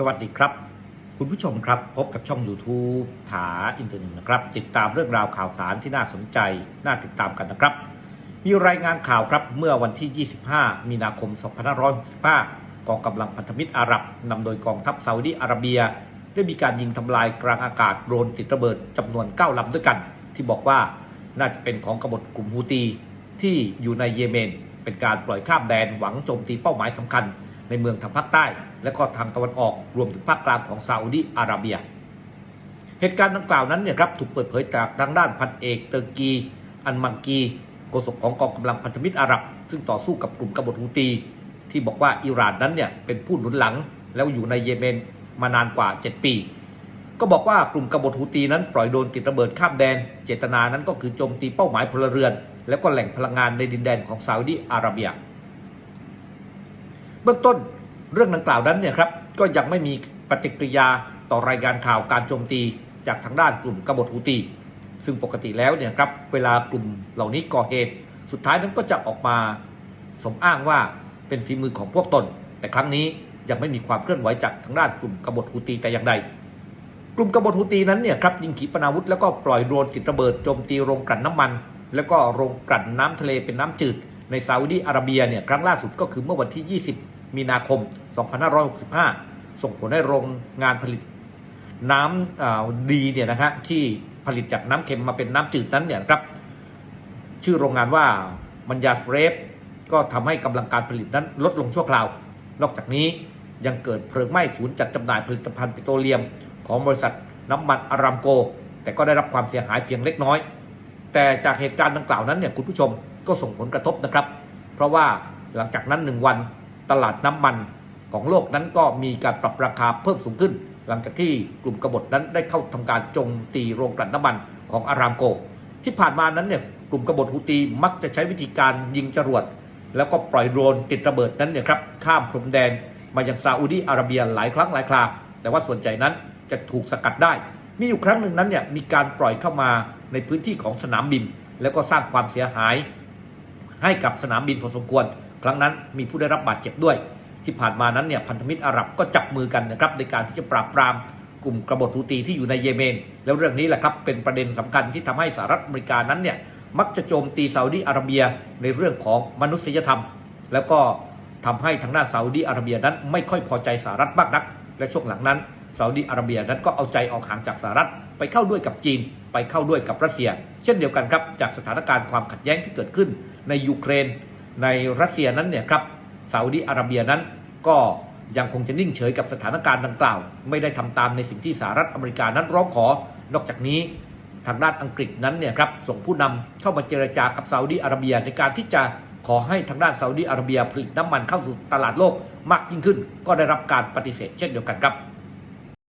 สวัสดีครับ คุณผู้ชมครับพบกับช่อง YouTube ถาอินเทอร์เน็ตนะครับ ติดตามเรื่องราวข่าวสารที่น่าสนใจ น่าติดตามกันนะครับ มีรายงานข่าวครับเมื่อวันที่ 25 มีนาคม 2565 กองกำลังพันธมิตรอาหรับนำโดยกองทัพซาอุดีอาระเบีย ได้มีการยิงทำลายกลางอากาศโดรนติดระเบิดจำนวน 9ลำด้วยกัน ที่บอกว่าน่าจะเป็นของกบฏกลุ่มฮูตี ที่อยู่ในเยเมน เป็นการปล่อยข้ามแดนหวังโจมตีเป้าหมายสำคัญ ในเมืองทางภาคใต้ และก็ทางตะวันออกรวมถึงภาคกลางของซาอุดีอาระเบีย เหตุการณ์ดังกล่าวนั้นเนี่ยครับถูกเปิดเผยจากทางด้านพันเอกเตอร์กี อันมังกีโฆษกของกองกำลังพันธมิตรอาหรับ ซึ่งต่อสู้กับกลุ่มกบฏฮูตี ที่บอกว่าอิหร่านนั้นเนี่ยเป็นผู้หนุนหลัง แล้วอยู่ในเยเมนมานานกว่า 7 ปี ก็บอกว่ากลุ่มกบฏฮูตีนั้นปล่อยโดนติดระเบิดข้ามแดน เจตนานั้นก็คือโจมตีเป้าหมายพลเรือน แล้วก็แหล่งพลังงานในดินแดนของซาอุดีอาระเบีย เบื้องต้น เรื่องดังกล่าวนั้นเนี่ยครับก็ยังไม่มีปฏิกิริยาต่อรายงานข่าวการโจมตีจากทางด้านกลุ่มกบฏฮูตี ซึ่งปกติแล้วเนี่ยครับเวลากลุ่มเหล่านี้ก่อเหตุ สุดท้ายนั้นก็จะออกมาสมอ้างว่าเป็นฝีมือของพวกตน แต่ครั้งนี้ยังไม่มีความเคลื่อนไหวจากทางด้านกลุ่มกบฏฮูตีแต่อย่างใด กลุ่มกบฏฮูตีนั้นเนี่ยครับยิงขีปนาวุธแล้วก็ปล่อยโดรนติดระเบิดโจมตีโรงกลั่นน้ำมัน แล้วก็โรงกลั่นน้ำทะเลเป็นน้ำจืดในซาอุดีอาระเบียเนี่ยครั้งล่าสุดก็คือเมื่อวันที่ 20 มีนาคม 2565 ส่งผลให้โรงงานผลิตน้ำดีเนี่ยนะฮะที่ผลิตจากน้ำเค็มมาเป็นน้ำจืดนั้นเนี่ยครับ ชื่อโรงงานว่ามันยาสเรฟก็ทำให้กำลังการผลิตนั้นลดลงชั่วคราว นอกจากนี้ยังเกิดเพลิงไหม้ศูนย์จัดจำหน่ายผลิตภัณฑ์ปิโตรเลียม ของบริษัทน้ำมันอารามโก แต่ก็ได้รับความเสียหายเพียงเล็กน้อย แต่จากเหตุการณ์ดังกล่าวนั้นเนี่ยคุณผู้ชมก็ส่งผลกระทบนะครับ เพราะว่าหลังจากนั้นหนึ่งวัน ตลาดน้ำมันของโลกนั้นก็มีการปรับราคาเพิ่มสูงขึ้น หลังจากที่กลุ่มกบฏนั้นได้เข้าทำการโจมตีโรงกลั่นน้ำมันของอารามโก ที่ผ่านมานั้นเนี่ยกลุ่มกบฏฮูตีมักจะใช้วิธีการยิงจรวด แล้วก็ปล่อยโดรนติดระเบิดนั้นเนี่ยครับข้ามพรมแดนมายังซาอุดีอาระเบียหลายครั้งหลายครา แต่ว่าส่วนใหญ่นั้นจะถูกสกัดได้ มีอยู่ครั้งหนึ่งนั้นเนี่ยมีการปล่อยเข้ามาในพื้นที่ของสนามบิน แล้วก็สร้างความเสียหาย ให้กับสนามบินพอสมควร ครั้งนั้นมีผู้ได้รับบาดเจ็บด้วย ที่ผ่านมานั้นเนี่ยพันธมิตรอาหรับก็จับมือกันนะครับในการที่จะปราบปรามกลุ่มกบฏฮูตีที่อยู่ในเยเมน แล้วเรื่องนี้แหละครับเป็นประเด็นสำคัญที่ทำให้สหรัฐอเมริกานั้นเนี่ยมักจะโจมตีซาอุดีอาระเบียในเรื่องของมนุษยธรรม แล้วก็ทำให้ทางด้านซาอุดีอาระเบียนั้นไม่ค่อยพอใจสหรัฐมากนัก และช่วงหลังนั้นซาอุดีอาระเบียนั้นก็เอาใจออกห่างจากสหรัฐไปเข้าด้วยกับจีน ไปเข้าด้วยกับรัสเซีย เช่นเดียวกันครับจากสถานการณ์ความขัดแย้งที่เกิดขึ้นในยูเครน ในรัสเซียนั้นเนี่ยครับซาอุดีอาระเบียนั้นก็ยังคงจะนิ่งเฉยกับสถานการณ์ดังกล่าว ไม่ได้ทำตามในสิ่งที่สหรัฐอเมริกานั้นร้องขอ นอกจากนี้ทางด้านอังกฤษนั้นเนี่ยครับส่งผู้นำเข้ามาเจรจากับซาอุดีอาระเบียในการที่จะขอให้ทางด้านซาอุดีอาระเบียผลิตน้ำมันเข้าสู่ตลาดโลกมากยิ่งขึ้น ก็ได้รับการปฏิเสธเช่นเดียวกันครับ